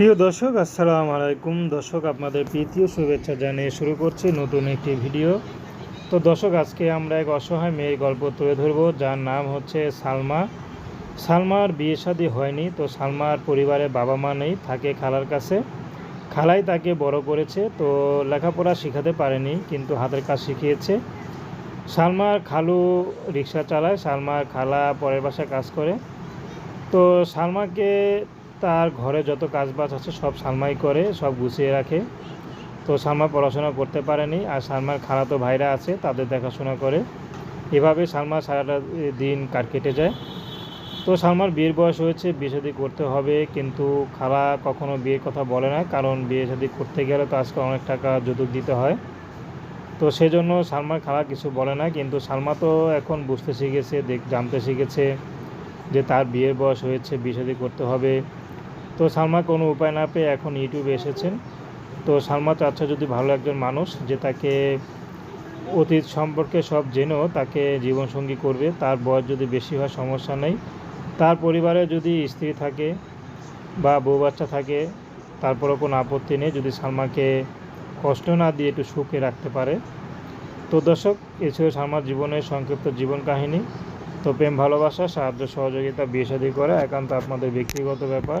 প্রিয় দর্শক, আসসালামু আলাইকুম। দর্শক, আপনাদের প্রীতীয় শুভেচ্ছা জানিয়ে শুরু করছি নতুন একটি ভিডিও। তো দর্শক, আজকে আমরা এক অসহায় মেয়ের গল্প তুলে ধরবো, যার নাম হচ্ছে সালমা। সালমার বিয়ে শাদী হয়নি, তো সালমার পরিবারে বাবা মা নেই, থাকে খালার কাছে। খালাই তাকে বড় করেছে, তো লেখাপড়া শেখাতে পারেনি, কিন্তু হাতের কাজ শিখিয়েছে। সালমার খালু রিক্সা চালায়, সালমার খালা পরের বাসায় কাজ করে। তো সালমাকে তার ঘরে যত কাজবাজ আছে, সব সালমাই করে, সব গুছিয়ে রাখে। তো সালমা পড়াশোনা করতে পারেনি, আর সালমার খালাতো ভাইরা আছে, তাদের দেখাশোনা করে। এভাবে সালমা সারাটা দিন কার কেটে যায়। তো সালমার বিয়ের বয়স হয়েছে, বিয়ে শাদী করতে হবে, কিন্তু খালা কখনো বিয়ের কথা বলে না, কারণ বিয়ে শাদী করতে গেলে তো আজকে অনেক টাকা যৌতুক দিতে হয়। তো সেজন্য সালমার খালা কিছু বলে না, কিন্তু সালমা তো এখন বুঝতে শিখেছে, দেখ, জানতে শিখেছে যে তার বিয়ের বয়স হয়েছে, বিয়ে শাদী করতে হবে। তো সালমা কোনো উপায় না পেয়ে এখন ইউটিউবে এসেছেন। তো সালমা চাচ্ছে যদি ভালো একজন মানুষ যে তাকে অতীত সম্পর্কে সব জেনেও তাকে জীবনসঙ্গী করবে, তার বয়স যদি বেশি হয় সমস্যা নেই। তার পরিবারে যদি স্ত্রী থাকে বা বউ বাচ্চা থাকে, তারপরেও কোনো আপত্তি নেই। যদি সালমাকে কষ্ট না দিয়ে একটু সুখে রাখতে পারে। তো দর্শক, এ ছিল সালমার জীবনের সংক্ষিপ্ত জীবন কাহিনী। তো প্রেম, ভালোবাসা, সাহায্য, সহযোগিতা, বিয়ে শাদী করা একান্ত আপনাদের ব্যক্তিগত ব্যাপার।